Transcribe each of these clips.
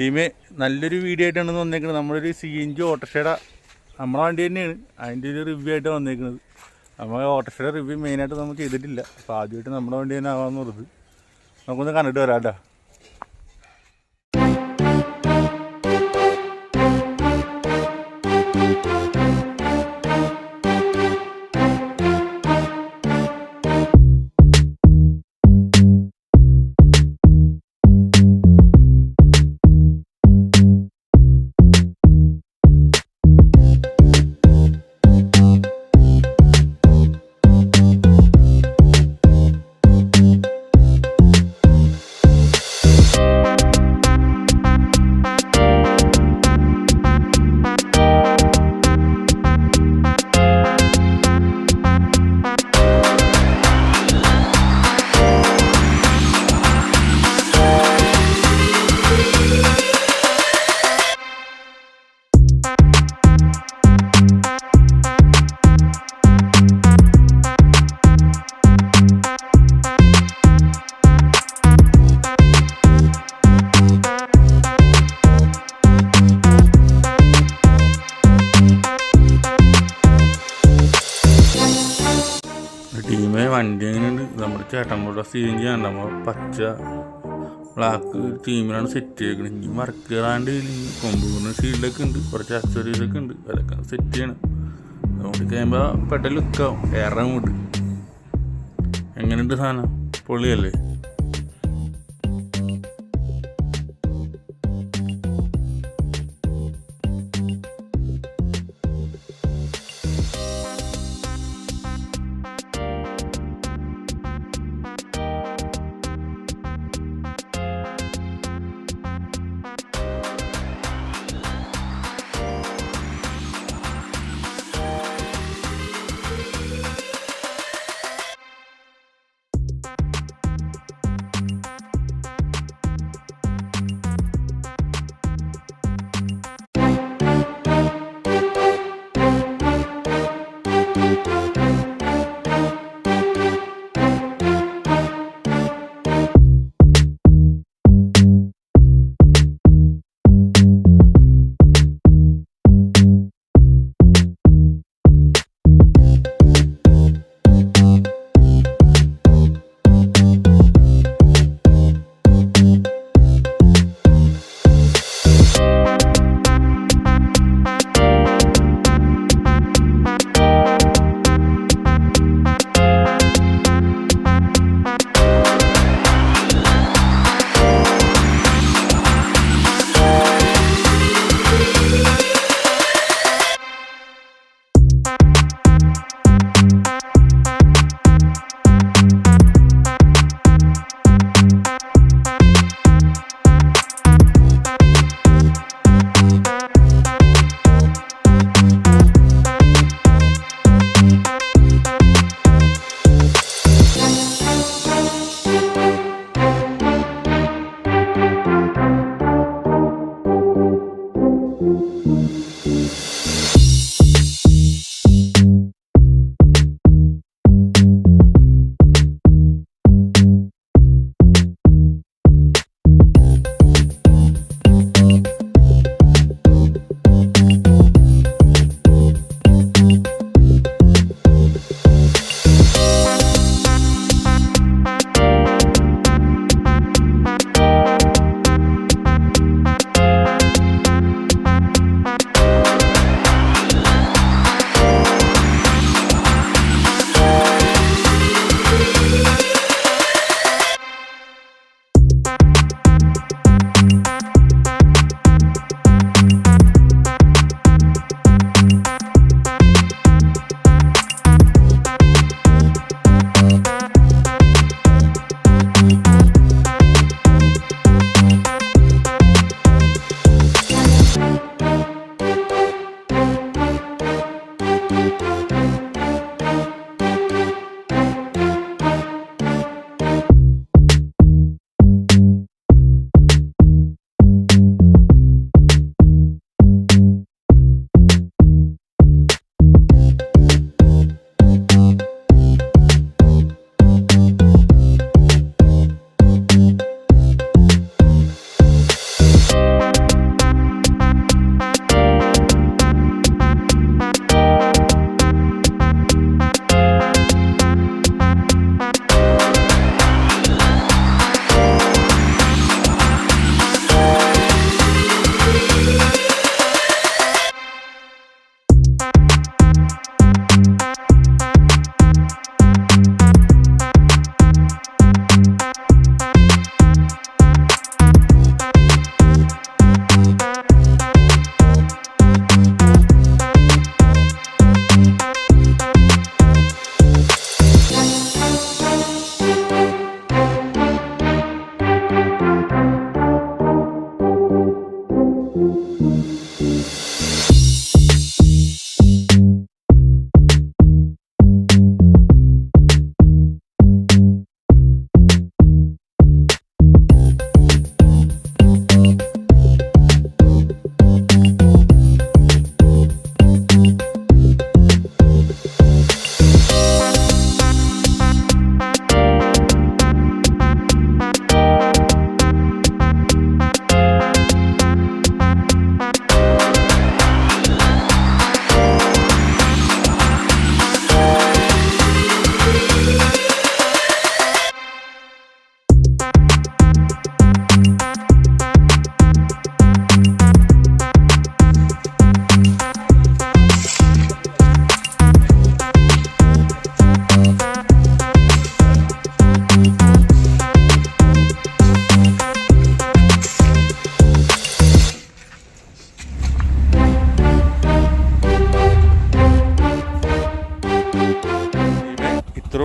ടീമേ നല്ലൊരു വീഡിയോ ആയിട്ടാണ് വന്നേക്കുന്നത് നമ്മളൊരു സി എൻ ജി ഓട്ടോഷയുടെ നമ്മളെ വണ്ടി തന്നെയാണ്. അതിന്റെ ഒരു റിവ്യൂ ആയിട്ട് വന്നേക്കുന്നത് നമ്മൾ ഓട്ടോഷയുടെ റിവ്യൂ മെയിനായിട്ട് നമ്മൾ ചെയ്തിട്ടില്ല. അപ്പോൾ ആദ്യമായിട്ട് നമ്മുടെ വണ്ടി തന്നെ ആവാമെന്നുള്ളത് നമുക്കൊന്ന് കണ്ടിട്ട് വരാം കേട്ടോ കൂടെ സീൻ നമ്മൾ പച്ച ബ്ലാക്ക് ടീമിലാണ് സെറ്റ് ചെയ്തേക്കുന്നത് ഇനി വർക്ക് കയറാണ്ട് കൊമ്പൂറിന് ഷീൽഡൊക്കെ ഉണ്ട് കുറച്ച് അക്സറീസൊക്കെ ഉണ്ട് അതൊക്കെ സെറ്റ് ചെയ്യണം. അതുകൊണ്ട് കഴിയുമ്പോൾ പെട്ടെന്ന് ലുക്കാവും ഏറെ അങ്ങോട്ട്. എങ്ങനെയുണ്ട് സാധനം? പൊളിയല്ലേ?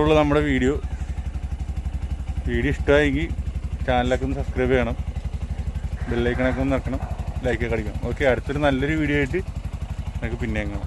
ഉള്ളൂ നമ്മുടെ വീഡിയോ. വീഡിയോ ഇഷ്ടമായെങ്കിൽ ചാനലൊക്കെ ഒന്ന് സബ്സ്ക്രൈബ് ചെയ്യണം. ബെല്ലൈക്കണൊക്കെ ഒന്ന് നടക്കണം ലൈക്കൊക്കെ അടിക്കണം. ഓക്കെ അടുത്തൊരു നല്ലൊരു വീഡിയോ ആയിട്ട് നമുക്ക് പിന്നെ കാണാം.